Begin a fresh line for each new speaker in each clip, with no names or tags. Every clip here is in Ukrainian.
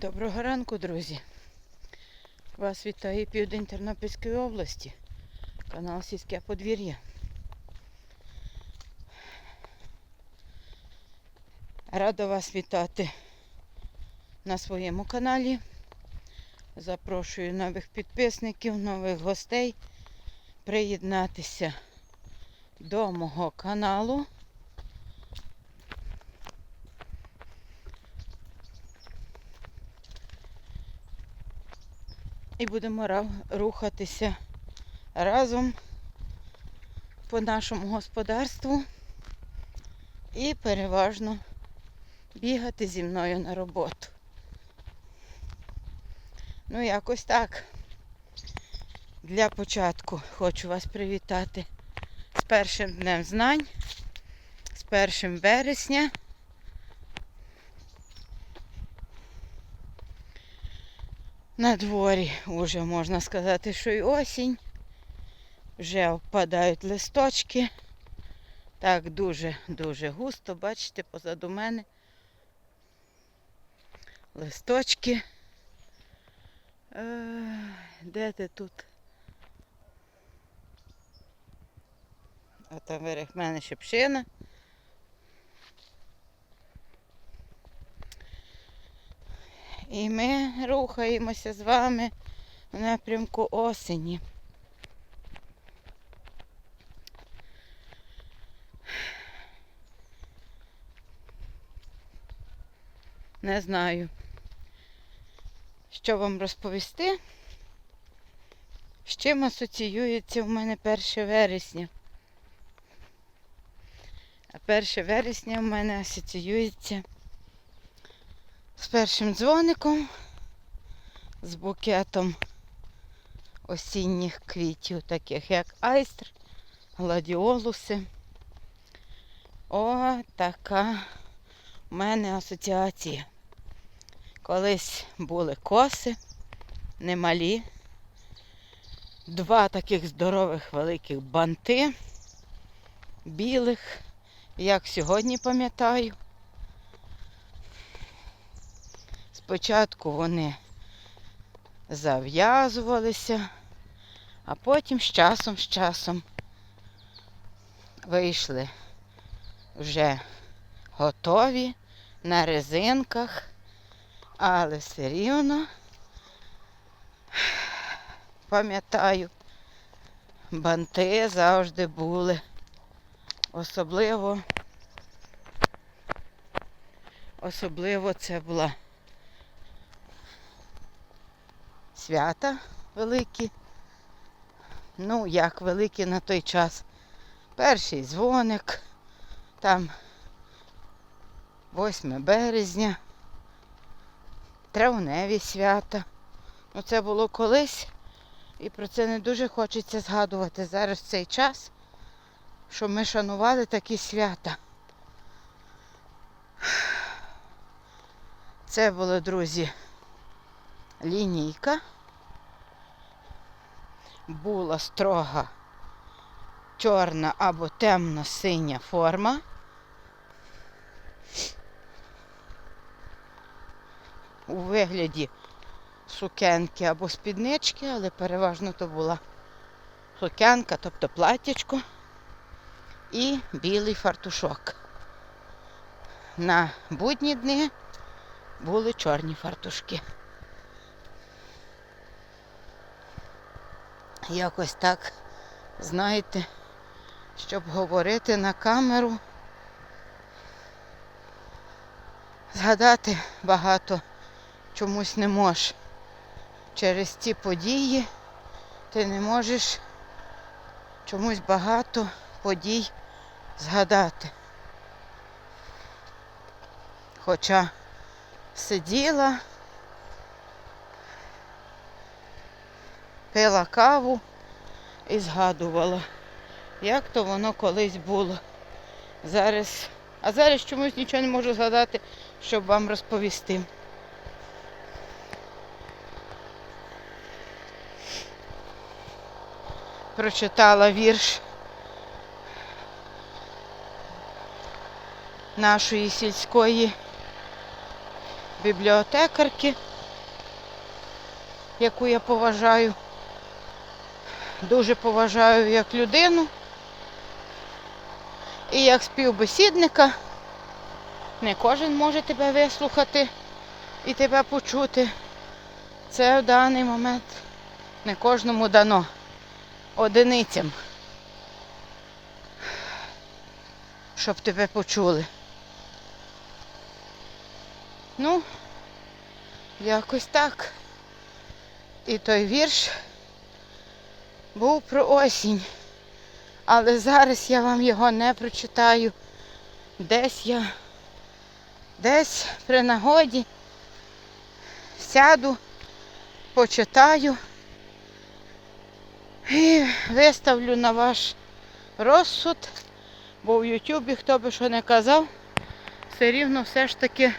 Доброго ранку, друзі. Вас вітає південь Тернопільської області. Канал Сільське подвір'я. Рада вас вітати на своєму каналі. Запрошую нових підписників, нових гостей приєднатися до мого каналу. І будемо рухатися разом по нашому господарству і переважно бігати зі мною на роботу. Ну, якось так. Для початку хочу вас привітати з першим днем знань, з першим вересня. На дворі вже можна сказати, що й осінь. Вже впадають листочки. Так дуже-дуже густо, бачите, позаду мене. Листочки. Е, Де ти тут? А там верх мене шипшина. І ми рухаємося з вами в напрямку осені. Не знаю, що вам розповісти. З чим асоціюється в мене 1 вересня. А 1 вересня в мене асоціюється з першим дзвоником, з букетом осінніх квітів, таких як айстр, гладіолуси. О, така в мене асоціація. Колись були коси, немалі, два таких здорових великих банти, білих, як сьогодні пам'ятаю. Спочатку вони зав'язувалися, а потім з часом, з часом вийшли вже готові на резинках, але все рівно пам'ятаю, банти завжди були. Особливо, особливо це була свята великі. Ну, як великі на той час. Перший дзвоник, там 8 березня, травневі свята. Ну, це було колись, і про це не дуже хочеться згадувати зараз цей час, що ми шанували такі свята. Це було, друзі, лінійка. Була строга чорна або темно-синя форма. У вигляді сукенки або спіднички, але переважно то була сукенка, тобто платтячко і білий фартушок. На будні дні були чорні фартушки. Якось так, знаєте, щоб говорити на камеру, згадати багато чомусь не можеш. Через ці події ти не можеш чомусь багато подій згадати. Хоча сиділа, пила каву і згадувала, як то воно колись було. Зараз, а зараз чомусь нічого не можу згадати, щоб вам розповісти. Прочитала вірш нашої сільської бібліотекарки яку я поважаю. Дуже поважаю як людину і як співбесідника. Не кожен може тебе вислухати і тебе почути. Це в даний момент не кожному дано. Одиницям. Щоб тебе почули. Ну, якось так. І той вірш був про осінь. Але зараз я вам його не прочитаю. Десь я, десь при нагоді сяду, почитаю і виставлю на ваш розсуд, бо в Ютубі, хто би що не казав, все рівно все ж таки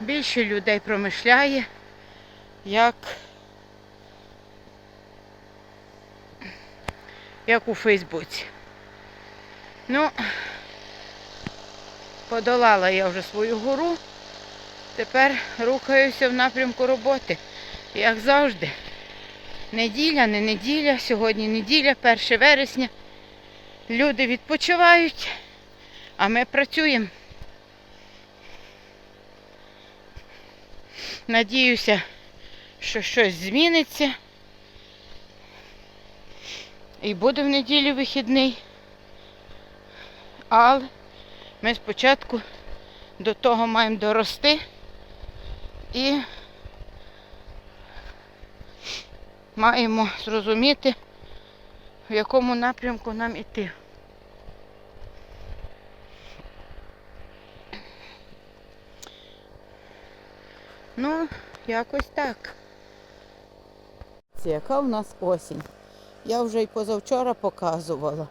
більше людей промишляє, як, як у Фейсбуці. Ну, подолала я вже свою гору. Тепер рухаюся в напрямку роботи. Як завжди. Неділя, не неділя, сьогодні неділя, 1 вересня. Люди відпочивають, а ми працюємо. Надіюся, що щось зміниться. І буде в неділю вихідний. Але ми спочатку до того маємо дорости і маємо зрозуміти, в якому напрямку нам іти. Ну, якось так. Яка в нас осінь. Я вже і позавчора показувала.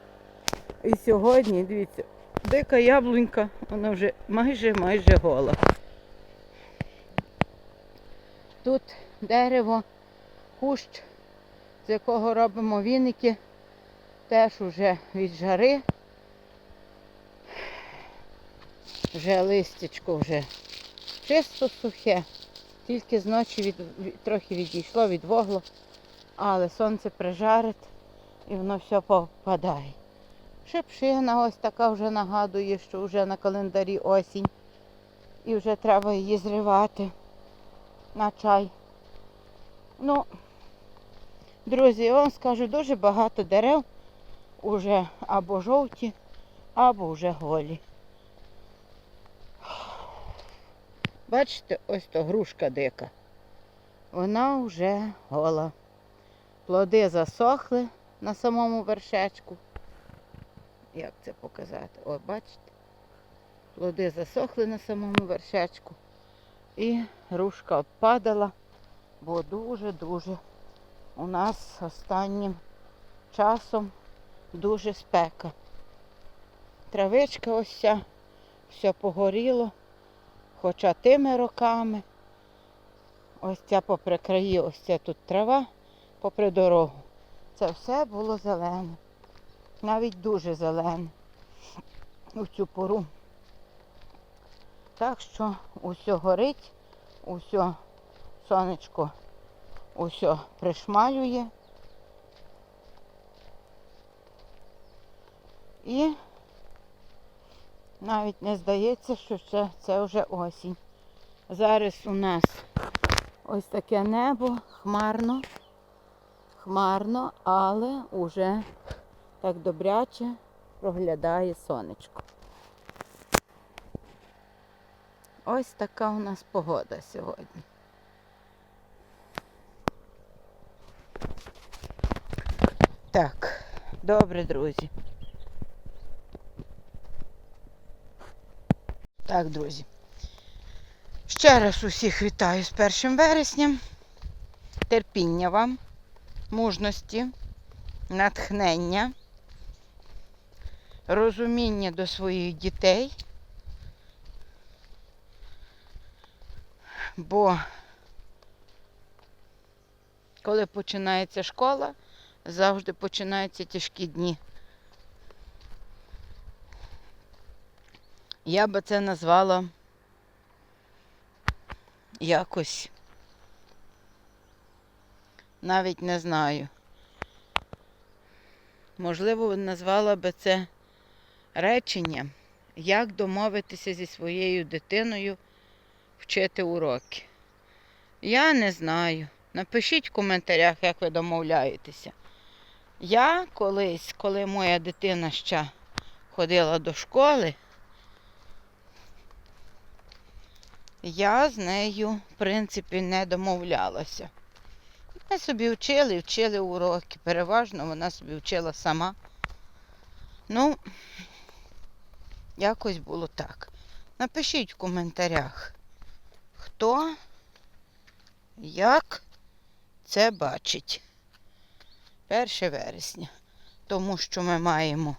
І сьогодні, дивіться, дика яблунька, вона вже майже майже гола. Тут дерево, кущ, з якого робимо віники, теж уже від жари. Вже листячко вже чисто сухе, тільки зночі від, від- трохи відійшло, відвогло, але сонце прижарить і воно все попадає. Шипшина ось така вже нагадує, що вже на календарі осінь. І вже треба її зривати на чай. Ну, друзі, я вам скажу, дуже багато дерев уже або жовті, або вже голі. Бачите, ось то грушка дика. Вона вже гола. Плоди засохли на самому вершечку. Як це показати? О, бачите? Плоди засохли на самому вершечку. І грушка падала, бо дуже-дуже у нас останнім часом дуже спека. Травичка ось ця, все погоріло, хоча тими роками. Ось ця попри краї, ось ця тут трава попри дорогу. Це все було зелене. Навіть дуже зелене у цю пору. Так що усе горить, усе сонечко усе пришмалює. І навіть не здається, що це, це вже осінь. Зараз у нас ось таке небо, хмарно, хмарно, але уже так добряче проглядає сонечко. Ось така у нас погода сьогодні. Так, добре, друзі. Так, друзі. Ще раз усіх вітаю з 1 вересням. Терпіння вам, мужності, натхнення, розуміння до своїх дітей. Бо коли починається школа, завжди починаються тяжкі дні. Я би це назвала якось Навіть не знаю. Можливо, назвала би це реченням, як домовитися зі своєю дитиною вчити уроки. Я не знаю. Напишіть в коментарях, як ви домовляєтеся. Я колись, коли моя дитина ще ходила до школи, я з нею, в принципі, не домовлялася. Ми собі вчили, вчили уроки. Переважно вона собі вчила сама. Ну, якось було так. Напишіть в коментарях, хто як це бачить. 1 вересня. Тому що ми маємо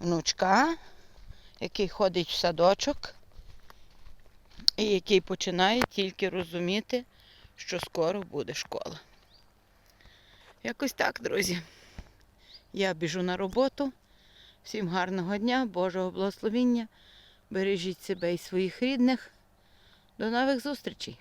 внучка, який ходить в садочок і який починає тільки розуміти, що скоро буде школа. Якось так, друзі. Я біжу на роботу. Всім гарного дня, Божого благословіння. Бережіть себе і своїх рідних. До нових зустрічей!